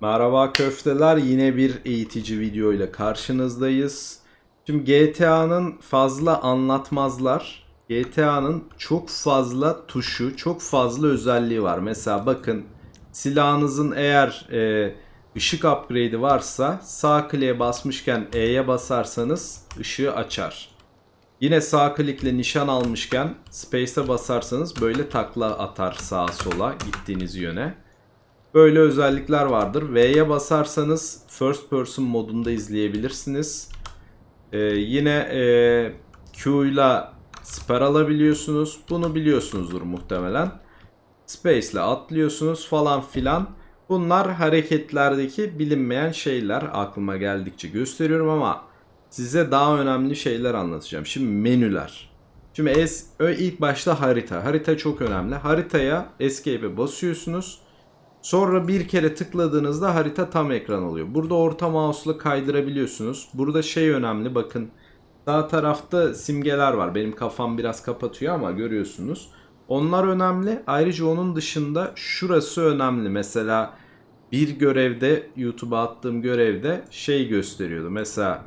Merhaba köfteler yine bir eğitici video ile karşınızdayız. Şimdi GTA'nın fazla anlatmazlar. GTA'nın çok fazla tuşu, çok fazla özelliği var. Mesela bakın silahınızın eğer e, ışık upgrade'i varsa sağ kliğe basmışken E'ye basarsanız ışığı açar. Yine sağ klikle nişan almışken Space'e basarsanız böyle takla atar sağa sola gittiğiniz yöne. Böyle özellikler vardır. V'ye basarsanız first person modunda izleyebilirsiniz. Ee, yine e, Q ile siper alabiliyorsunuz. Bunu biliyorsunuzdur muhtemelen. Space ile atlıyorsunuz falan filan. Bunlar hareketlerdeki bilinmeyen şeyler. Aklıma geldikçe gösteriyorum ama size daha önemli şeyler anlatacağım. Şimdi menüler. Şimdi es, ilk başta harita. Harita çok önemli. Haritaya escape'e basıyorsunuz. Sonra bir kere tıkladığınızda harita tam ekran oluyor. Burada orta mouse'la kaydırabiliyorsunuz. Burada şey önemli bakın. Sağ tarafta simgeler var. Benim kafam biraz kapatıyor ama görüyorsunuz. Onlar önemli. Ayrıca onun dışında şurası önemli. Mesela bir görevde YouTube'a attığım görevde şey gösteriyordu. Mesela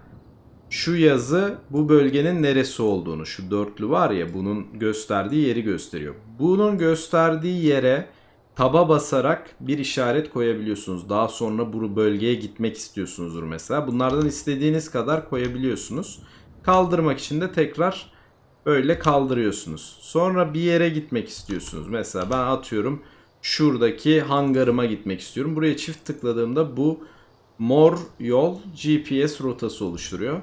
şu yazı bu bölgenin neresi olduğunu şu dörtlü var ya bunun gösterdiği yeri gösteriyor. Bunun gösterdiği yere taba basarak bir işaret koyabiliyorsunuz. Daha sonra bu bölgeye gitmek istiyorsunuzdur mesela. Bunlardan istediğiniz kadar koyabiliyorsunuz. Kaldırmak için de tekrar böyle kaldırıyorsunuz. Sonra bir yere gitmek istiyorsunuz. Mesela ben atıyorum şuradaki hangarıma gitmek istiyorum. Buraya çift tıkladığımda bu mor yol GPS rotası oluşturuyor.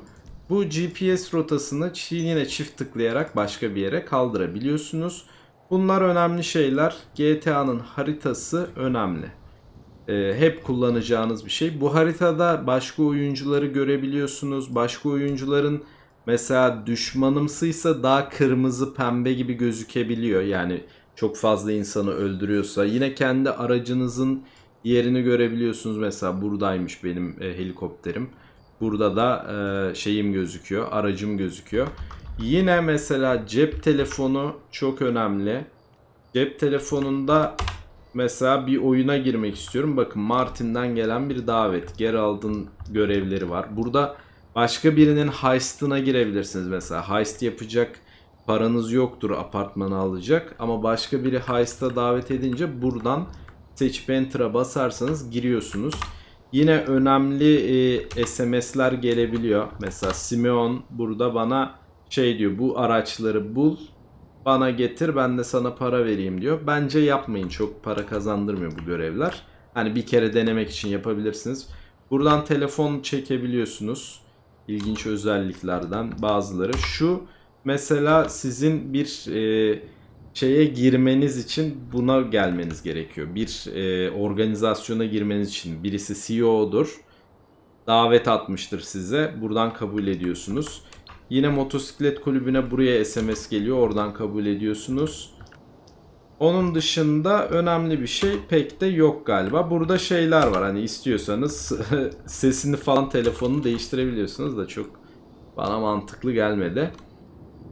Bu GPS rotasını yine çift tıklayarak başka bir yere kaldırabiliyorsunuz. Bunlar önemli şeyler. GTA'nın haritası önemli. Ee, hep kullanacağınız bir şey. Bu haritada başka oyuncuları görebiliyorsunuz. Başka oyuncuların mesela düşmanımsıysa daha kırmızı pembe gibi gözükebiliyor. Yani çok fazla insanı öldürüyorsa. Yine kendi aracınızın yerini görebiliyorsunuz. Mesela buradaymış benim e, helikopterim. Burada da e, şeyim gözüküyor, aracım gözüküyor. Yine mesela cep telefonu çok önemli. Cep telefonunda mesela bir oyuna girmek istiyorum. Bakın Martin'den gelen bir davet. Gerald'ın görevleri var. Burada başka birinin heist'ına girebilirsiniz mesela. Heist yapacak paranız yoktur apartmanı alacak. Ama başka biri heist'a davet edince buradan seçip enter'a basarsanız giriyorsunuz. Yine önemli e, SMS'ler gelebiliyor. Mesela Simeon burada bana şey diyor bu araçları bul bana getir ben de sana para vereyim diyor. Bence yapmayın çok para kazandırmıyor bu görevler. Hani bir kere denemek için yapabilirsiniz. Buradan telefon çekebiliyorsunuz. İlginç özelliklerden bazıları. Şu mesela sizin bir e, şeye girmeniz için buna gelmeniz gerekiyor. Bir e, organizasyona girmeniz için birisi CEO'dur. Davet atmıştır size. Buradan kabul ediyorsunuz. Yine motosiklet kulübüne buraya SMS geliyor. Oradan kabul ediyorsunuz. Onun dışında önemli bir şey pek de yok galiba. Burada şeyler var hani istiyorsanız sesini falan telefonunu değiştirebiliyorsunuz da çok bana mantıklı gelmedi.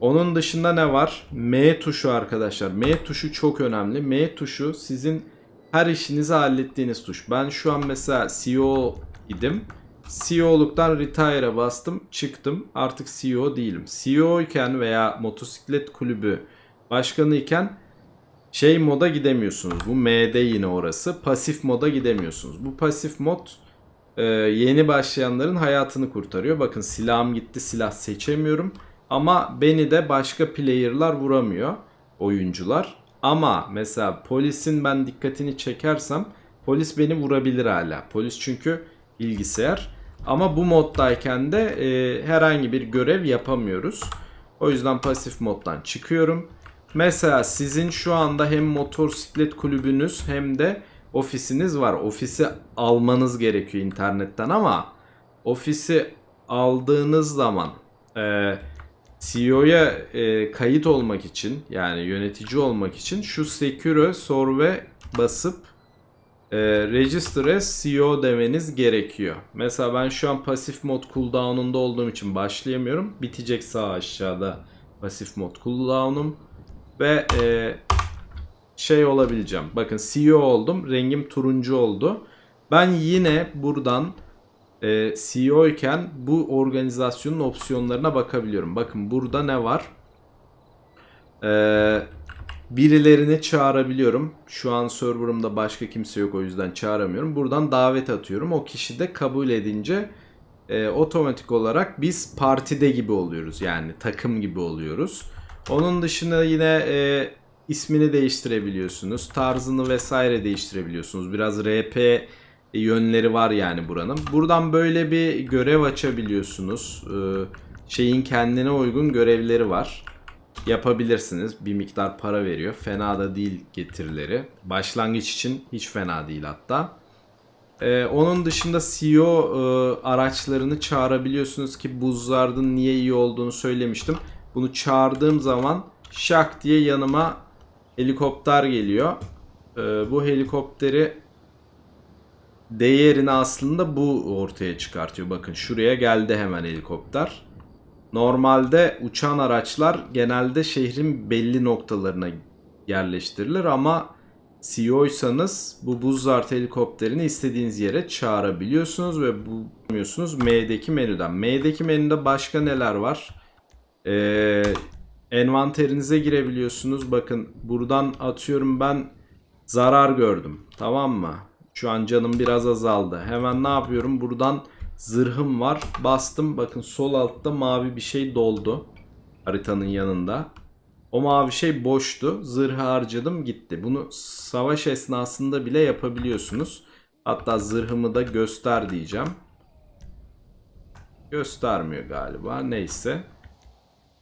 Onun dışında ne var? M tuşu arkadaşlar. M tuşu çok önemli. M tuşu sizin her işinizi hallettiğiniz tuş. Ben şu an mesela CEO idim. CEO'luktan retire'a bastım, çıktım. Artık CEO değilim. CEO iken veya motosiklet kulübü başkanı iken şey moda gidemiyorsunuz. Bu M'de yine orası. Pasif moda gidemiyorsunuz. Bu pasif mod e, yeni başlayanların hayatını kurtarıyor. Bakın silahım gitti, silah seçemiyorum. Ama beni de başka player'lar vuramıyor. Oyuncular. Ama mesela polisin ben dikkatini çekersem polis beni vurabilir hala. Polis çünkü bilgisayar. Ama bu moddayken de e, herhangi bir görev yapamıyoruz. O yüzden pasif moddan çıkıyorum. Mesela sizin şu anda hem motosiklet kulübünüz hem de ofisiniz var. Ofisi almanız gerekiyor internetten ama ofisi aldığınız zaman e, CEO'ya e, kayıt olmak için yani yönetici olmak için şu Secure Sorve basıp e, Register as CEO demeniz gerekiyor. Mesela ben şu an pasif mod cooldown'unda olduğum için başlayamıyorum. Bitecek sağ aşağıda pasif mod cooldown'um ve e, şey olabileceğim. Bakın CEO oldum. Rengim turuncu oldu. Ben yine buradan e, CEO iken bu organizasyonun opsiyonlarına bakabiliyorum. Bakın burada ne var? Ee, birilerini çağırabiliyorum. Şu an serverımda başka kimse yok o yüzden çağıramıyorum. Buradan davet atıyorum. O kişi de kabul edince e, otomatik olarak biz partide gibi oluyoruz. Yani takım gibi oluyoruz. Onun dışında yine e, ismini değiştirebiliyorsunuz. Tarzını vesaire değiştirebiliyorsunuz. Biraz RP yönleri var yani buranın. Buradan böyle bir görev açabiliyorsunuz. Ee, şeyin kendine uygun görevleri var. Yapabilirsiniz. Bir miktar para veriyor. Fena da değil getirileri. Başlangıç için hiç fena değil hatta. Ee, onun dışında CEO e, araçlarını çağırabiliyorsunuz ki Buzzard'ın niye iyi olduğunu söylemiştim. Bunu çağırdığım zaman şak diye yanıma helikopter geliyor. Ee, bu helikopteri değerini aslında bu ortaya çıkartıyor. Bakın şuraya geldi hemen helikopter. Normalde uçan araçlar genelde şehrin belli noktalarına yerleştirilir ama CEO'ysanız bu Buzzard helikopterini istediğiniz yere çağırabiliyorsunuz ve bu bulmuyorsunuz M'deki menüden. M'deki menüde başka neler var? Ee, envanterinize girebiliyorsunuz. Bakın buradan atıyorum ben zarar gördüm. Tamam mı? Şu an canım biraz azaldı. Hemen ne yapıyorum? Buradan zırhım var. Bastım. Bakın sol altta mavi bir şey doldu. Haritanın yanında. O mavi şey boştu. Zırhı harcadım gitti. Bunu savaş esnasında bile yapabiliyorsunuz. Hatta zırhımı da göster diyeceğim. Göstermiyor galiba. Neyse.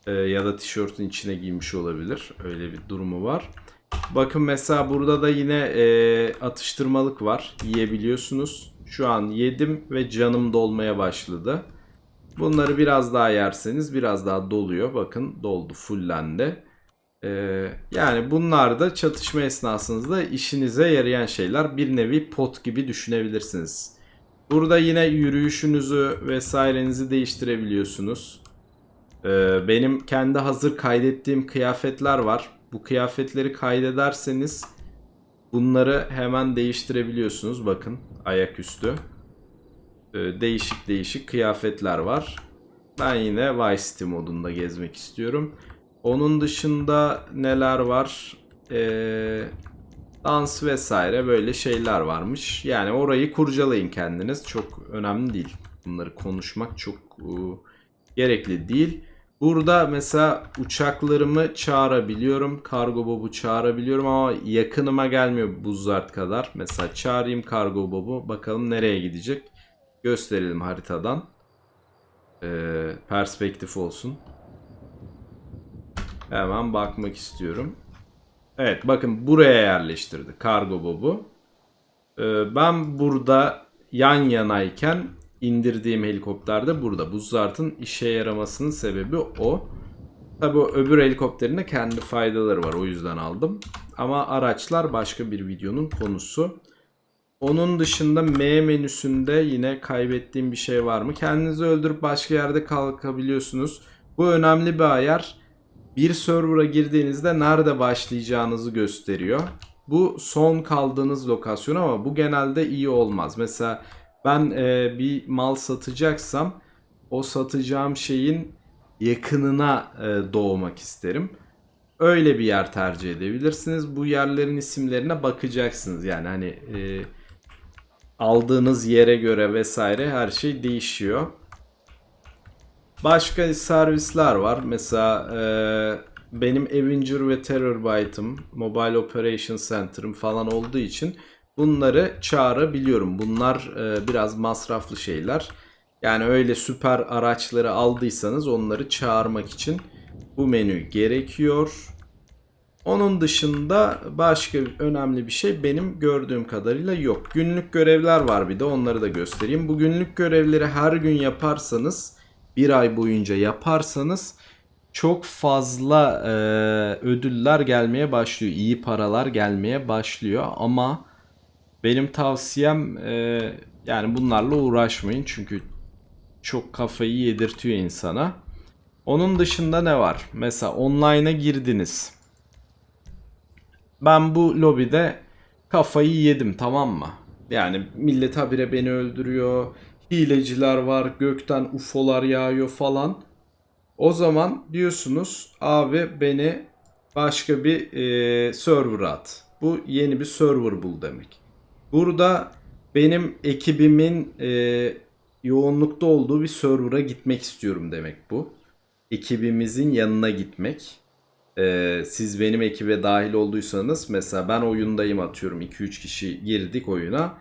Ee, ya da tişörtün içine giymiş olabilir. Öyle bir durumu var. Bakın mesela burada da yine e, atıştırmalık var. Yiyebiliyorsunuz. Şu an yedim ve canım dolmaya başladı. Bunları biraz daha yerseniz biraz daha doluyor. Bakın doldu, fullendi. Ee, yani bunlar da çatışma esnasında işinize yarayan şeyler. Bir nevi pot gibi düşünebilirsiniz. Burada yine yürüyüşünüzü vesairenizi değiştirebiliyorsunuz. Ee, benim kendi hazır kaydettiğim kıyafetler var. Bu kıyafetleri kaydederseniz bunları hemen değiştirebiliyorsunuz. Bakın ayaküstü. Ee, değişik değişik kıyafetler var. Ben yine Vice City modunda gezmek istiyorum. Onun dışında neler var? Ee, dans vesaire böyle şeyler varmış. Yani orayı kurcalayın kendiniz. Çok önemli değil. Bunları konuşmak çok e, gerekli değil. Burada mesela uçaklarımı çağırabiliyorum. Kargo bobu çağırabiliyorum ama yakınıma gelmiyor Buzzard kadar. Mesela çağırayım kargo bobu. Bakalım nereye gidecek. Gösterelim haritadan. Ee, perspektif olsun. Hemen bakmak istiyorum. Evet bakın buraya yerleştirdi kargo bobu. Ee, ben burada yan yanayken indirdiğim helikopter de burada. Buzzard'ın işe yaramasının sebebi o. Tabi o öbür helikopterin de kendi faydaları var o yüzden aldım. Ama araçlar başka bir videonun konusu. Onun dışında M menüsünde yine kaybettiğim bir şey var mı? Kendinizi öldürüp başka yerde kalkabiliyorsunuz. Bu önemli bir ayar. Bir server'a girdiğinizde nerede başlayacağınızı gösteriyor. Bu son kaldığınız lokasyon ama bu genelde iyi olmaz. Mesela ben e, bir mal satacaksam o satacağım şeyin yakınına e, doğmak isterim. Öyle bir yer tercih edebilirsiniz. Bu yerlerin isimlerine bakacaksınız. Yani hani e, aldığınız yere göre vesaire her şey değişiyor. Başka servisler var. Mesela e, benim Avenger ve Terrorbyte'ım, Mobile Operation Center'ım falan olduğu için bunları çağırabiliyorum. Bunlar e, biraz masraflı şeyler. Yani öyle süper araçları aldıysanız onları çağırmak için bu menü gerekiyor. Onun dışında başka önemli bir şey benim gördüğüm kadarıyla yok. Günlük görevler var bir de onları da göstereyim. Bu günlük görevleri her gün yaparsanız bir ay boyunca yaparsanız çok fazla e, ödüller gelmeye başlıyor. İyi paralar gelmeye başlıyor ama benim tavsiyem e, yani bunlarla uğraşmayın çünkü çok kafayı yedirtiyor insana. Onun dışında ne var? Mesela online'a girdiniz. Ben bu lobide kafayı yedim tamam mı? Yani millet habire beni öldürüyor. Hileciler var, gökten UFO'lar yağıyor falan. O zaman diyorsunuz abi beni başka bir e, server at. Bu yeni bir server bul demek. Burada benim ekibimin e, yoğunlukta olduğu bir server'a gitmek istiyorum demek bu. Ekibimizin yanına gitmek. E, siz benim ekibe dahil olduysanız mesela ben oyundayım atıyorum 2-3 kişi girdik oyuna.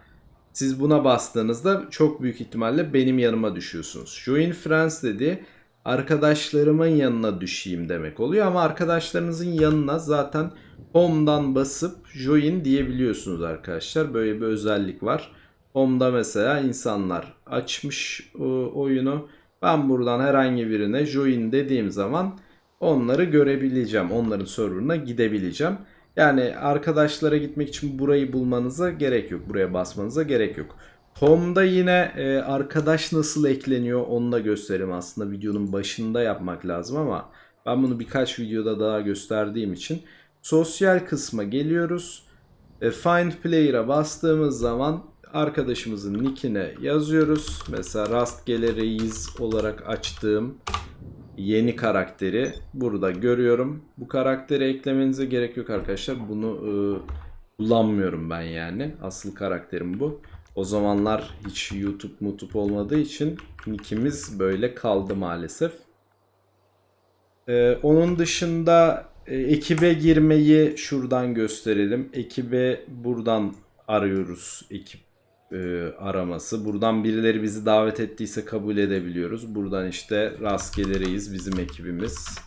Siz buna bastığınızda çok büyük ihtimalle benim yanıma düşüyorsunuz. Join Friends dedi arkadaşlarımın yanına düşeyim demek oluyor ama arkadaşlarınızın yanına zaten home'dan basıp join diyebiliyorsunuz arkadaşlar. Böyle bir özellik var. Home'da mesela insanlar açmış o oyunu. Ben buradan herhangi birine join dediğim zaman onları görebileceğim. Onların serverına gidebileceğim. Yani arkadaşlara gitmek için burayı bulmanıza gerek yok. Buraya basmanıza gerek yok. Home'da yine e, arkadaş nasıl ekleniyor onu da göstereyim. Aslında videonun başında yapmak lazım ama ben bunu birkaç videoda daha gösterdiğim için sosyal kısma geliyoruz. E, Find Player'a bastığımız zaman arkadaşımızın nickine yazıyoruz. Mesela rastgele reis olarak açtığım yeni karakteri burada görüyorum. Bu karakteri eklemenize gerek yok arkadaşlar. Bunu e, kullanmıyorum ben yani. Asıl karakterim bu. O zamanlar hiç YouTube mutup olmadığı için nickimiz böyle kaldı maalesef. E, onun dışında e, ekibe girmeyi şuradan gösterelim. Ekibe buradan arıyoruz. Ekip e, araması. Buradan birileri bizi davet ettiyse kabul edebiliyoruz. Buradan işte rastgelereyiz bizim ekibimiz.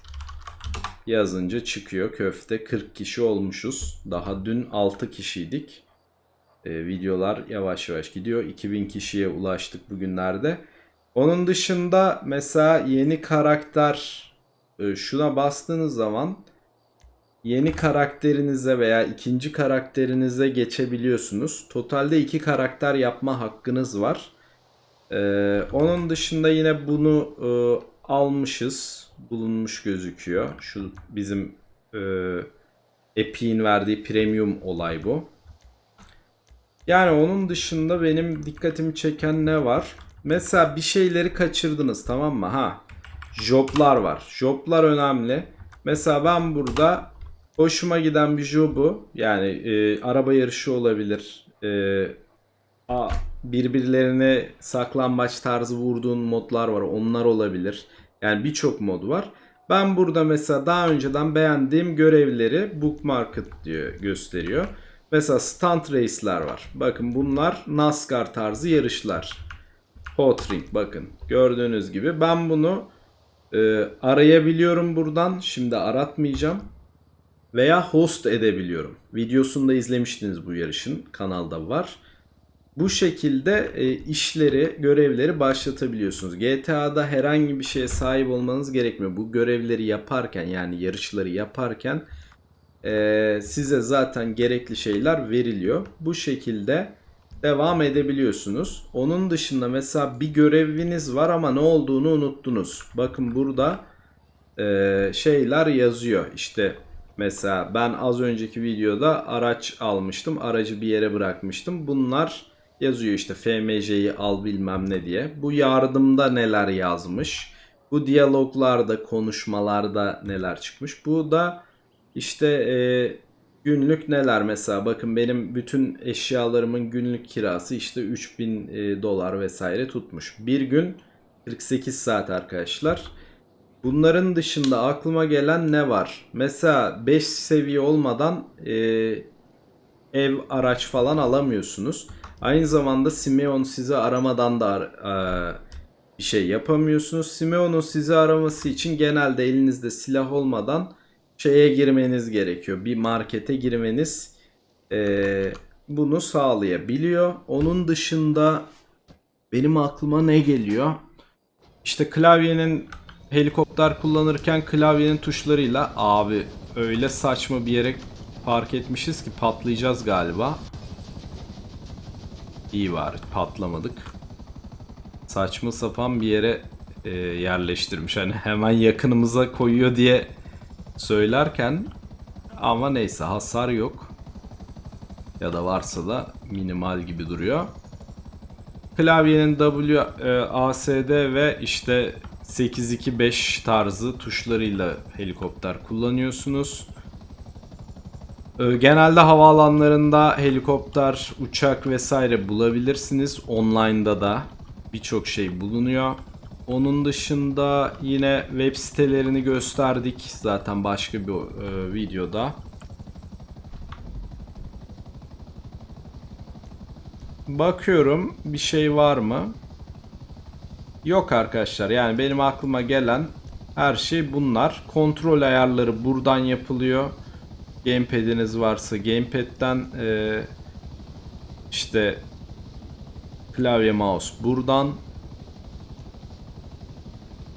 Yazınca çıkıyor köfte 40 kişi olmuşuz. Daha dün 6 kişiydik. E, videolar yavaş yavaş gidiyor. 2000 kişiye ulaştık bugünlerde. Onun dışında mesela yeni karakter e, şuna bastığınız zaman yeni karakterinize veya ikinci karakterinize geçebiliyorsunuz. Totalde iki karakter yapma hakkınız var. Ee, onun dışında yine bunu e, almışız. Bulunmuş gözüküyor. Şu bizim e, Epic'in verdiği premium olay bu. Yani onun dışında benim dikkatimi çeken ne var? Mesela bir şeyleri kaçırdınız tamam mı? Ha. Joblar var. Joblar önemli. Mesela ben burada hoşuma giden bir jobu yani e, araba yarışı olabilir. E, a, birbirlerine saklambaç tarzı vurduğun modlar var. Onlar olabilir. Yani birçok mod var. Ben burada mesela daha önceden beğendiğim görevleri bookmarked diyor gösteriyor. Mesela stunt race'ler var. Bakın bunlar NASCAR tarzı yarışlar. Hot Ring bakın gördüğünüz gibi ben bunu e, arayabiliyorum buradan. Şimdi aratmayacağım. Veya host edebiliyorum. Videosunu da izlemiştiniz bu yarışın. Kanalda var. Bu şekilde e, işleri, görevleri başlatabiliyorsunuz. GTA'da herhangi bir şeye sahip olmanız gerekmiyor. Bu görevleri yaparken yani yarışları yaparken e, size zaten gerekli şeyler veriliyor. Bu şekilde devam edebiliyorsunuz. Onun dışında mesela bir göreviniz var ama ne olduğunu unuttunuz. Bakın burada e, şeyler yazıyor. İşte mesela ben az önceki videoda araç almıştım. Aracı bir yere bırakmıştım. Bunlar yazıyor işte FMC'yi al bilmem ne diye. Bu yardımda neler yazmış. Bu diyaloglarda, konuşmalarda neler çıkmış. Bu da işte e, günlük neler mesela bakın benim bütün eşyalarımın günlük kirası işte 3000 e, dolar vesaire tutmuş. Bir gün 48 saat arkadaşlar. Bunların dışında aklıma gelen ne var? Mesela 5 seviye olmadan e, ev araç falan alamıyorsunuz. Aynı zamanda Simeon sizi aramadan da e, bir şey yapamıyorsunuz. Simeon'un sizi araması için genelde elinizde silah olmadan şeye girmeniz gerekiyor. Bir markete girmeniz e, bunu sağlayabiliyor. Onun dışında benim aklıma ne geliyor? İşte klavyenin helikopter kullanırken klavyenin tuşlarıyla abi öyle saçma bir yere park etmişiz ki patlayacağız galiba. İyi var patlamadık. Saçma sapan bir yere e, yerleştirmiş. Hani hemen yakınımıza koyuyor diye söylerken ama neyse hasar yok. Ya da varsa da minimal gibi duruyor. Klavyenin W, e, ASD ve işte 825 tarzı tuşlarıyla helikopter kullanıyorsunuz. E, Genelde havaalanlarında helikopter, uçak vesaire bulabilirsiniz. Online'da da birçok şey bulunuyor. Onun dışında yine web sitelerini gösterdik zaten başka bir e, videoda. Bakıyorum bir şey var mı? Yok arkadaşlar. Yani benim aklıma gelen her şey bunlar. Kontrol ayarları buradan yapılıyor. Gamepad'iniz varsa gamepad'den e, işte klavye mouse buradan.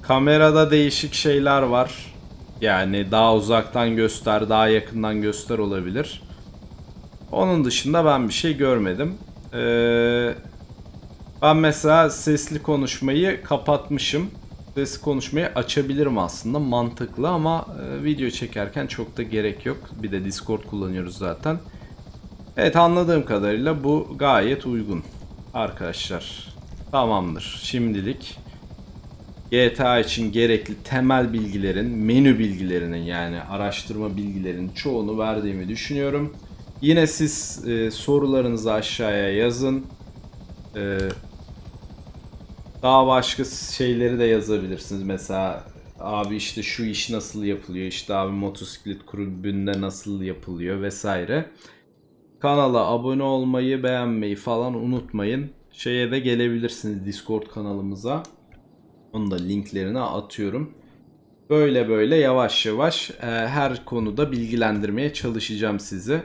Kamerada değişik şeyler var. Yani daha uzaktan göster, daha yakından göster olabilir. Onun dışında ben bir şey görmedim. Ee, ben mesela sesli konuşmayı kapatmışım. Sesli konuşmayı açabilirim aslında mantıklı ama e, video çekerken çok da gerek yok. Bir de Discord kullanıyoruz zaten. Evet anladığım kadarıyla bu gayet uygun arkadaşlar. Tamamdır şimdilik. GTA için gerekli temel bilgilerin, menü bilgilerinin yani araştırma bilgilerinin çoğunu verdiğimi düşünüyorum. Yine siz e, sorularınızı aşağıya yazın. E, daha başka şeyleri de yazabilirsiniz. Mesela abi işte şu iş nasıl yapılıyor, işte abi motosiklet kulübünde nasıl yapılıyor vesaire. Kanala abone olmayı, beğenmeyi falan unutmayın. Şeye de gelebilirsiniz Discord kanalımıza. Onu da linklerini atıyorum. Böyle böyle yavaş yavaş e, her konuda bilgilendirmeye çalışacağım sizi.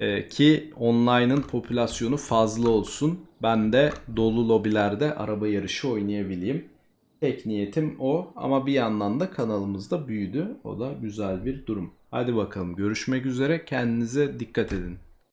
E, ki online'ın popülasyonu fazla olsun. Ben de dolu lobilerde araba yarışı oynayabileyim. Tek niyetim o ama bir yandan da kanalımız da büyüdü. O da güzel bir durum. Hadi bakalım görüşmek üzere. Kendinize dikkat edin.